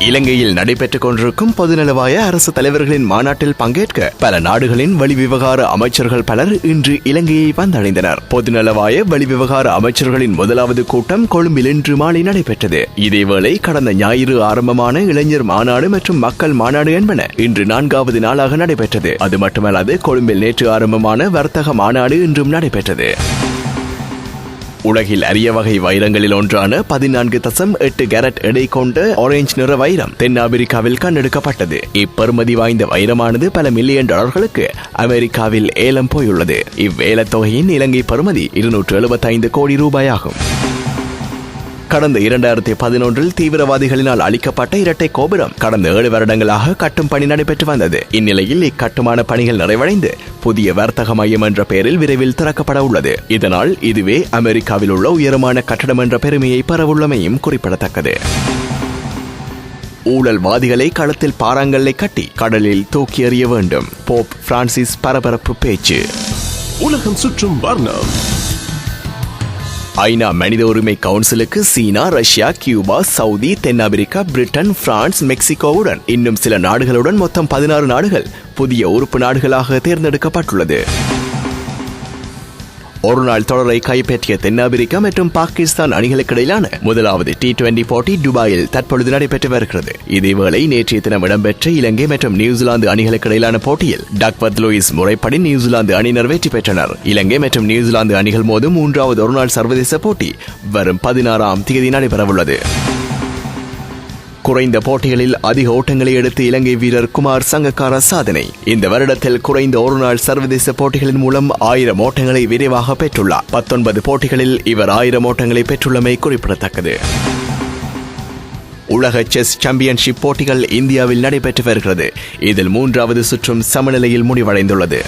இலங்கையில் நடைபெற்றுக் கொண்டிருக்கும் பொதுநலவாய அரசு தலைவர்களின் மாநாட்டில் பங்கேற்க பல நாடுகளின் வெளிவிவகார அமைச்சர்கள் பலர் இன்று இலங்கையை வந்தடைந்தனர். பொதுநலவாய வெளிவிவகார அமைச்சர்களின் முதலாவது கூட்டம் கொழும்பில் இன்று மாலை நடைபெற்றது. இதேவேளை கடந்த ஞாயிறு ஆரம்பமான இளைஞர் மாநாடு மற்றும் மக்கள் மாநாடு என்பன இன்று நான்காவது நாளாக நடைபெற்றது. அது மட்டுமல்லாது கொழும்பில் நேற்று ஆரம்பமான வர்த்தக மாநாடு இன்றும் நடைபெற்றது. உலகில் அரிய வகை வைரங்களில் ஒன்றான பதினான்கு தசம் எட்டு கேரட் எடை கொண்ட ஆரஞ்சு நிற வைரம் தென்னாப்பிரிக்காவில் கண்டெடுக்கப்பட்டது. இப்பெறுமதி வாய்ந்த வைரமானது பல மில்லியன் டாலர்களுக்கு அமெரிக்காவில் ஏலம் போயுள்ளது. இவ்வேலத் தொகையின் இலங்கை பெறுமதி இருநூற்று எழுபத்தைந்து கோடி ரூபாயாகும். கடந்த இரண்டாயிரத்தி பதினொன்றில் தீவிரவாதிகளினால் அளிக்கப்பட்ட இரட்டை கோபுரம் கடந்த ஏழு வருடங்களாக கட்டும் பணி நடைபெற்று வந்தது. இந்நிலையில் இக்கட்டுமான பணிகள் நிறைவடைந்து புதிய வர்த்தக மையம் என்ற பெயரில் விரைவில் திறக்கப்பட உள்ளது. இதனால் இதுவே அமெரிக்காவில் உள்ள உயரமான கட்டடம் என்ற பெருமையை பெறவுள்ளமையும் குறிப்பிடத்தக்கது. ஊழல்வாதிகளை களத்தில் பாறாங்கல்லை கட்டி கடலில் தூக்கி எறிய வேண்டும். போப் பிரான்சிஸ் பரபரப்பு பேச்சு. உலகம் சுற்றும் வர்ணம். ஐநா மனித உரிமை கவுன்சிலுக்கு சீனா ரஷ்யா கியூபா சவுதி தென்னாப்பிரிக்கா பிரிட்டன் பிரான்ஸ் மெக்சிகோவுடன் இன்னும் சில நாடுகளுடன் மொத்தம் பதினாறு நாடுகள் புதிய உறுப்பு நாடுகளாக தேர்ந்தெடுக்கப்பட்டுள்ளது. ஒருநாள் தொடரை கைப்பற்றிய தென்னாப்பிரிக்கா மற்றும் பாகிஸ்தான் அணிகளுக்கு இடையிலான முதலாவது டி டுவெண்டி போட்டி துபாயில் தற்பொழுது நடைபெற்று வருகிறது. இதேவேளை நேற்றைய தினம் இடம்பெற்ற இலங்கை மற்றும் நியூசிலாந்து அணிகளுக்கு இடையிலான போட்டியில் டக்வர்த் லூயிஸ் முறைப்படி நியூசிலாந்து அணியினர் வெற்றி பெற்றனர். இலங்கை மற்றும் நியூசிலாந்து அணிகள் மோதும் மூன்றாவது ஒருநாள் சர்வதேச போட்டி வரும் பதினாறாம் தேதி நடைபெறவுள்ளது. குறைந்த போட்டிகளில் அதிக ஓட்டங்களை எடுத்து இலங்கை வீரர் குமார் சங்கக்கார சாதனை. இந்த வருடத்தில் குறைந்த ஒருநாள் சர்வதேச போட்டிகளின் மூலம் ஆயிரம் ஓட்டங்களை விரைவாக பெற்றுள்ளார். பத்தொன்பது போட்டிகளில் இவர் ஆயிரம் ஓட்டங்களை பெற்றுள்ளமை குறிப்பிடத்தக்கது. உலக செஸ் சாம்பியன்ஷிப் போட்டிகள் இந்தியாவில் நடைபெற்று வருகிறது. இதில் மூன்றாவது சுற்றும் சமநிலையில் முடிவடைந்துள்ளது.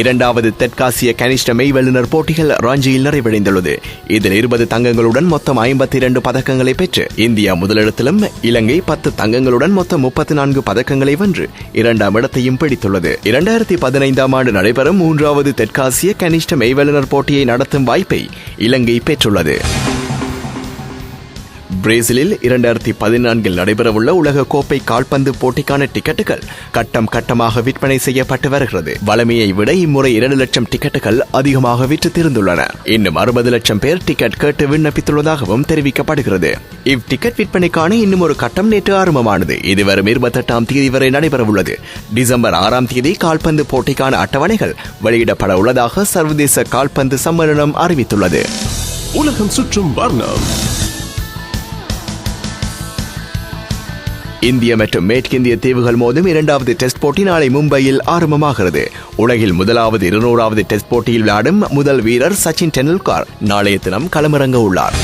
இரண்டாவது தெற்காசிய கனிஷ்ட மெய் வல்லுநர் போட்டிகள் ராஞ்சியில் நிறைவடைந்துள்ளது. இதில் இருபது தங்கங்களுடன் மொத்தம் ஐம்பத்தி இரண்டு பதக்கங்களை பெற்று இந்தியா முதலிடத்திலும் இலங்கை பத்து தங்கங்களுடன் மொத்தம் முப்பத்தி நான்கு பதக்கங்களை வென்று இரண்டாம் இடத்தையும் பிடித்துள்ளது. இரண்டாயிரத்தி பதினைந்தாம் ஆண்டு நடைபெறும் மூன்றாவது தெற்காசிய கனிஷ்ட மெய் வல்லுநர் போட்டியை நடத்தும் வாய்ப்பை இலங்கை பெற்றுள்ளது. பிரேசிலில் இரண்டாயிரத்தி பதினான்கில் நடைபெறவுள்ள உலக கோப்பை கால்பந்து போட்டிக்கான டிக்கெட்டுகள் கட்டம் கட்டமாக விற்பனை செய்யப்பட்டு வருகிறது. வளமையை விட இம்முறை இரண்டு லட்சம் டிக்கெட்டுகள் அதிகமாக விற்று தீர்ந்துள்ளன. இன்னும் அறுபது லட்சம் பேர் டிக்கெட் கேட்டு விண்ணப்பித்துள்ளதாகவும் தெரிவிக்கப்படுகிறது. இவ் டிக்கெட் விற்பனைக்கான இன்னும் ஒரு கட்டம் நேற்று ஆரம்பமானது. இது வரும் இருபத்தெட்டாம் தேதி வரை நடைபெறவுள்ளது. டிசம்பர் ஆறாம் தேதி கால்பந்து போட்டிக்கான அட்டவணைகள் வெளியிடப்பட உள்ளதாக சர்வதேச கால்பந்து சம்மேளனம் அறிவித்துள்ளது. உலகம் சுற்றும் வர்ணம். இந்திய மற்றும் மேற்கிந்திய தீவுகள் மோதும் இரண்டாவது டெஸ்ட் போட்டி நாளை மும்பையில் ஆரம்பமாகிறது. உலகில் முதலாவது இருநூறாவது டெஸ்ட் போட்டியில் விளையாடும் முதல் வீரர் சச்சின் டெண்டுல்கர் நாளைய தினம் களமிறங்க உள்ளார்.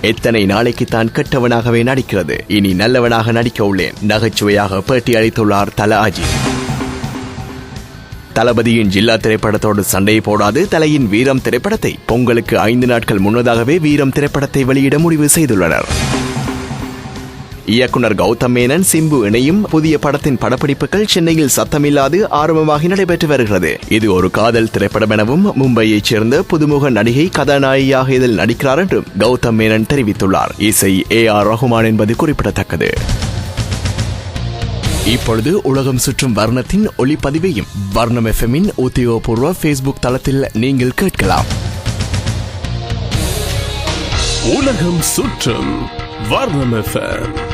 எத்தனை நாளைக்கு தான் கெட்டவனாகவே நடிக்கிறது. இனி நல்லவனாக நடிக்க உள்ளேன். நகைச்சுவையாக பேட்டி அளித்துள்ளார் தல அஜித். தளபதியின் ஜில்லா திரைப்படத்தோடு சண்டை போடாது தலையின் வீரம் திரைப்படத்தை. பொங்கலுக்கு ஐந்து நாட்கள் முன்னதாகவே வீரம் திரைப்படத்தை வெளியிட முடிவு செய்துள்ளனர். இயக்குனர் கௌதம் மேனன் சிம்பு இணையும் புதிய படத்தின் படப்பிடிப்புகள் சென்னையில் சத்தமில்லாது ஆரம்பமாகி நடைபெற்று வருகிறது. இது ஒரு காதல் திரைப்படம் எனவும் மும்பையைச் சேர்ந்த புதுமுக நடிகை கதாநாயகியாக இதில் நடிக்கிறார் என்றும் கௌதம் மேனன் தெரிவித்துள்ளார். இசை ஏ ஆர் ரஹ்மான் என்பது குறிப்பிடத்தக்கது. இப்பொழுது உலகம் சுற்றும் வர்ணத்தின் ஒளிப்பதிவையும் வர்ணம் எஃப்எம்மின் உத்தியோகபூர்வ ஃபேஸ்புக் தளத்தில் நீங்கள் கேட்கலாம். உலகம் சுற்றும் வர்ணம் எஃப்எம்.